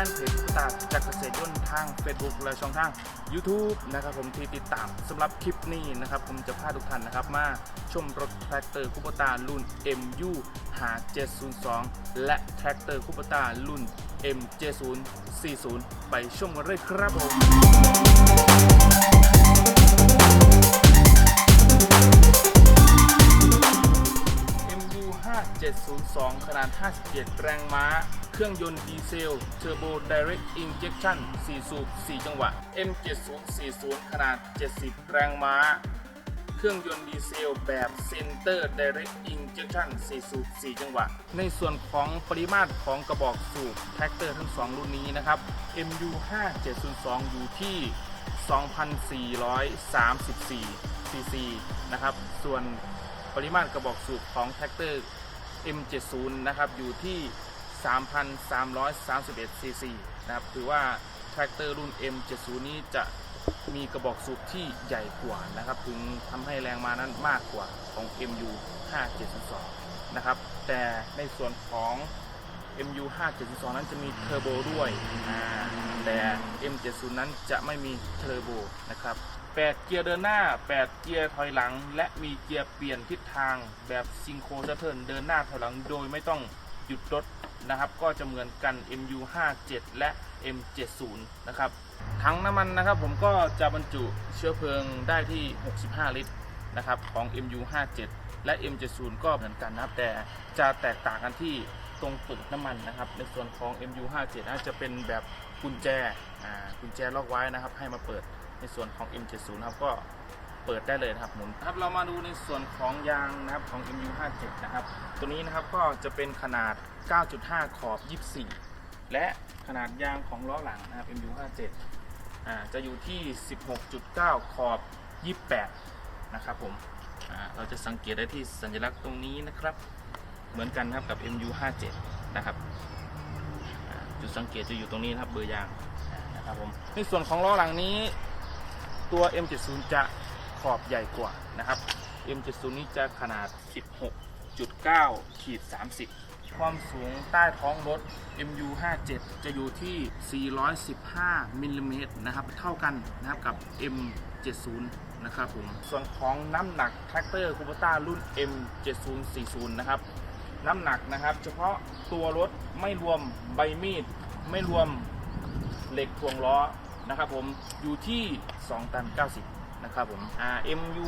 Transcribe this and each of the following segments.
พี่น้องแฟนเพจตุ๊กตาจากเกษตรยนต์ทาง Facebook และช่องทาง YouTube นะครับผมที่ติดตามสำหรับคลิปนี้นะครับ ผมจะพาทุกท่านนะครับ มาชมรถแทรกเตอร์คูปตารุ่น MU หา702 และแทรกเตอร์คูปตารุ่น MJ040 ไปชมกันเลยครับผม 2 ขนาด 57 แรงม้า เครื่องยนต์ดีเซล Turbo Direct Injection 4 สูบ 4 จังหวะ M7040 ขนาด 70 แรงม้า เครื่องยนต์ดีเซลแบบ Center Direct Injection 4 สูบ 4 จังหวะ ในส่วนของปริมาตรของกระบอกสูบแท็กเตอร์ทั้ง 2 รุ่นนี้นะครับ MU 5702 อยู่ที่ 2,434 cc นะครับ ส่วนปริมาตรกระบอกสูบของแท็กเตอร์ M70 นะครับอยู่ที่ 3,331 cc นะครับถือว่าแทรกเตอร์รุ่น M70 นี้จะมีกระบอกสูบที่ใหญ่กว่านะครับ ถึงทำให้แรงม้านั้นมากกว่าของ MU 572 นะครับ แต่ในส่วนของ MU 572 นั้นจะมีเทอร์โบด้วย แต่ M70 นั้นจะไม่มีเทอร์โบนะครับ 8 เกียร์เดินหน้า 8 เกียร์ถอยหลัง และมีเกียร์เปลี่ยนทิศทางแบบซิงโครสเทิร์นเดินหน้าถอยหลังโดยไม่ต้องหยุดรถนะครับ ก็จะเหมือนกัน MU 57 และ M70 นะครับถังน้ำมันนะครับผมก็จะบรรจุเชื้อเพลิงได้ที่ 65 ลิตรนะครับของ MU 57 และ M70 ก็เหมือนกันนะครับ แต่จะแตกต่างกันที่ตรงตุ่น้ำมันนะครับ ในส่วนของ MU 57น่าจะเป็นแบบกุญแจ อ่า กุญแจล็อกไว้นะครับ ให้มาเปิด ในส่วนของ M70 นะครับก็เปิดได้เลยนะครับหมุนครับเรามาดูในส่วนของยางนะครับของ MU 57 นะครับ ตัวนี้นะครับก็จะเป็นขนาด 9.5 ขอบ 24 และขนาดยางของล้อหลังนะครับ MU 57 อ่าจะอยู่ที่ 16.9 ขอบ 28 นะครับผมอ่าเราจะสังเกตได้ที่สัญลักษณ์ตรงนี้นะครับ เหมือนกันนะครับกับ MU 57 นะครับจุดสังเกตจะอยู่ตรงนี้นะครับเบอร์ยางนะครับผมในส่วนของล้อหลังนี้ ตัว M70 จะขอบใหญ่กว่านะครับ M70 นี้จะขนาด 16.9ขีด30 ความสูงใต้ท้องรถ MU 57 จะอยู่ที่ 415มิลลิเมตรนะครับ เท่ากันนะครับกับ M70 นะครับผม ส่วนของน้ำหนักแท็กเตอร์คูปต้ารุ่น M7040 นะครับ น้ำหนักนะครับ เฉพาะตัวรถไม่รวมใบมีด ไม่รวมเหล็กถ่วงล้อ นะครับผมอยู่ที่ 2 ตัน 90 นะครับผมอ่า MU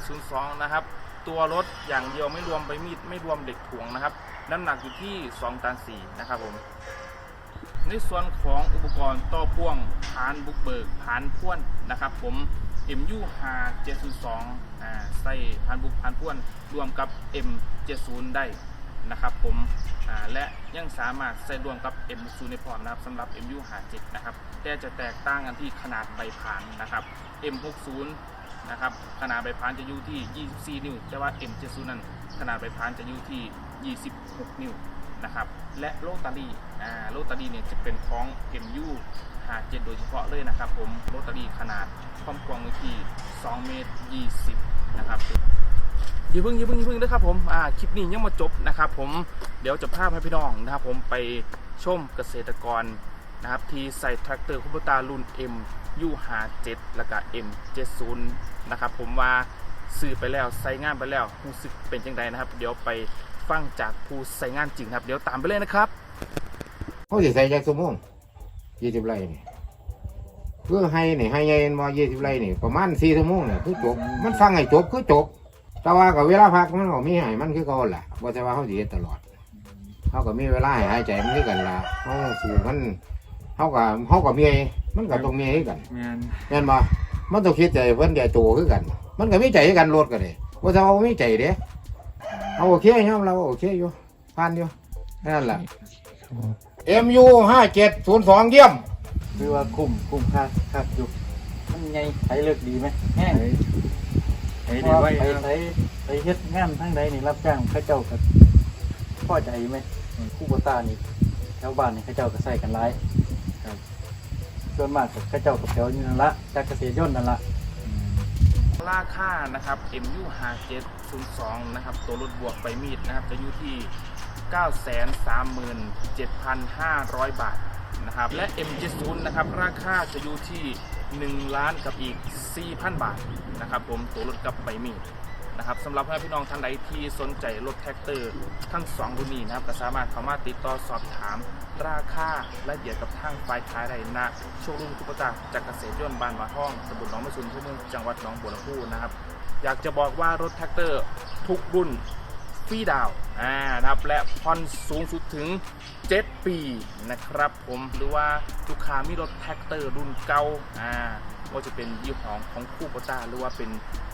5702 นะครับ ตัวรถอย่างเดียวไม่รวมใบมีด ไม่รวมเหล็กถ่วงนะครับ น้ำหนักอยู่ที่ 2 ตัน 4 นะครับผม ในส่วนของอุปกรณ์ต่อพ่วงผานบุกเบิกผานพ่วนนะครับผม MU 5702อ่าใส่ผานบุกผานพ่วนรวมกับ M70 ได้ นะครับผมและยังสามารถใส่รวมกับ M0 ในพร้อมนะครับสำหรับ MU 57นะครับแต่จะแตกต่างกันที่ขนาดใบผานนะครับ M60 นะครับขนาดใบพานจะอยู่ที่ 24 นิ้ว แต่ว่า M70 นั้นขนาดใบพานจะอยู่ที่ 26 นิ้วนะครับและโลตารี่อ่าโลตารี่เนี่ยจะเป็นของ MU 57โดยเฉพาะเลยนะครับ ผมโลตารี่ขนาดความกว้างอยู่ที่ 2 เมตร 20 นะครับ ย่าเพิ่งยิ่งย่าเพิ่งนะครับผมอ่าคลิปนี้ยังมาจบนะครับ ผมเดี๋ยวจะพาให้พี่น้องนะครับ ผมไปชมเกษตรกรนะครับ ที่ใส่แทรกเตอร์คูปตารุ่น M U 5 7 แล้วก็ M 7 0 นะครับ ผมว่าซื้อไปแล้วใส่งานไปแล้วรู้สึกเป็นจังไดนะครับ เดี๋ยวไปฟังจากผู้ใส่งานจริงครับ เดี๋ยวตามไปเลยนะครับเขาสิใส่จักสมงยี่สิบไร่นี่เพื่อให้นี่ให้ใหญ่มายี่สิบไร่นี่ประมาณสี่ชั่วโมงนี่ยคือจบมันฟังให้จบคือจบ แต่ว่ากับเวลาพักมันก็มีให้มันคือเขาแหละบ่ใช่ว่าเขาสิเฮ็ดตลอดเขาก็มีเวลาให้หายใจมันคือกันล่ะเขาสู่มันเขาก็เขาก็มีมันก็ต้องมีให้กันแม่นแม่นบ่มันต้องคิดใจเพิ่นใหญ่โตคือกัน มันก็มีใจคือกันรถก็ได้บ่ใช่ว่าบ่มีใจเด้เอาโอเคยอมเราโอเคอยู่ผ่านอยู่แค่นั้นแหละ MU 5702เยี่ยม คือว่าคุ้มคุ้มค่าค่าอยู่มันไงไผเลิกดีไหมแห้ง ไผดีไว้ไปไปไปเฮ็ดงานทั้งใดนี่รับจ้างเขาเจ้าก็พอใจไหมคู่บตานี่แถวบ้านนี่เขาเจ้าก็ใส่กันหลายครับ ส่วนมากก็เขาเจ้ากับแถวนี้นั่นละจากเกษตรยนต์นั่นละ ราคานะครับ MU 5 7 0 2นะครับ ตัวรถบวกไปมีดนะครับ จะอยู่ที่ 937,500 บาทนะครับ และ M70 นะครับ ราคาจะอยู่ที่ 1ล้านกับอีก 4,000 บาทนะครับผมตัวรถกับใบมีดนะครับสำหรับเพื่อนพี่น้องท่านใดที่สนใจรถแท็กเตอร์ทั้ง2รุ่นนี้นะครับก็สามารถเข้ามาติดต่อสอบถาม ราคาและเดียวกับทางฝ่ายขายได้ณโชว์รูมทุกประจากจากเกษตรยนต์บ้านมาห้องตำบลหนองมะซุนที่เมืองจังหวัดหนองบัวลำพูนะครับอยากจะบอกว่ารถแท็กเตอร์ทุกรุ่น ฟรีดาวน์อ่านะครับและผ่อนสูงสุดถึง 7 ปีนะครับผมหรือว่าลูกค้ามีรถแท็กเตอร์รุ่นเก่าอ่าว่าจะเป็นยี่ห้อของคู่โปต้าหรือว่าเป็น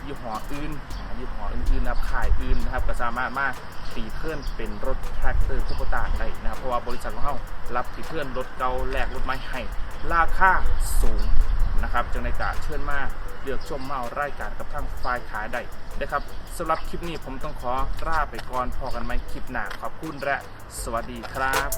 ยี่ห้ออื่นยี่ห้ออื่นๆนะครับขายอื่นนะครับก็สามารถมาตีเพื่อนเป็นรถแท็กเตอร์คู่โปต้าได้นะครับเพราะว่าบริษัทของเรารับตีเพื่อนรถเก่าแลกรถใหม่ให้ราคาสูงนะครับจังในกาเชิญมา เลือกชมเมารายการกับทางฝ่ายขายได้นะครับสำหรับคลิปนี้ผมต้องขอลาไปก่อนพอกันไหมคลิปหน้าขอบคุณและสวัสดีครับ